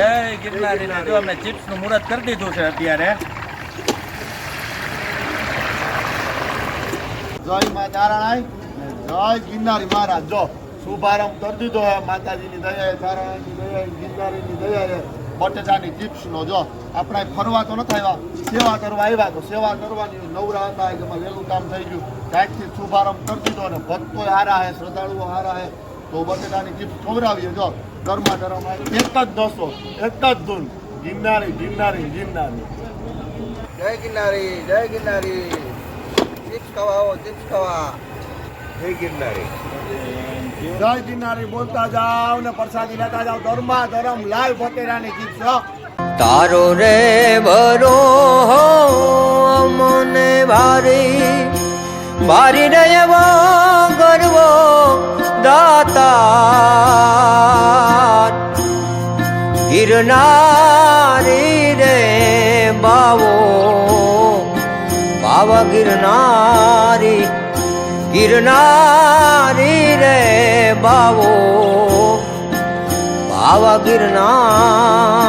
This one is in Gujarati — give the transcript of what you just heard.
જય ગિરનારી જો અમે કરી દીધું છે અત્યારે. જય મા તારાણાઈ જય ગિરનારી મહારાજ. જો, શુભારંભ કરી દીધો માતાજીની દયાએ તારાણાની દયાએ ગિરનારીની દયાએ બટેટાની જો, આપણે ફરવા તો નથી આવ્યા. સેવા કરવા આવ્યા તો સેવા કરવાની નવરા હતા કે વહેલું કામ થઈ ગયું. કાંઈકથી શુભારંભ કરી દીધો અને ભક્તો હારા હે શ્રદ્ધાળુઓ હારા હે તો બટેટાની ચિપ્સ ખવડાવીએ. જો ગરમા ગરમ એક જ દોસ્તો એક જ ધૂન. ગિરનારી ગિરનારી ગિરનારી. જય ગિરનારી જય ગિરનારી. ચિપ્સ ખવાઓ આવો ચિપ્સ ખવા. જય ગિરનારી. જય ગિરનારી બોલતા જાવ ને પ્રસાદી લેતા જાવ ધર્મા ધરમ લાલ ફતેરાની ચીપ્સ તારો રે બરો હો મને ભારી ભારી રે ગિરનારી રે બાવો બાવા ગિરનારી ગિરનારી રે બાવો બાવા ગિરનારી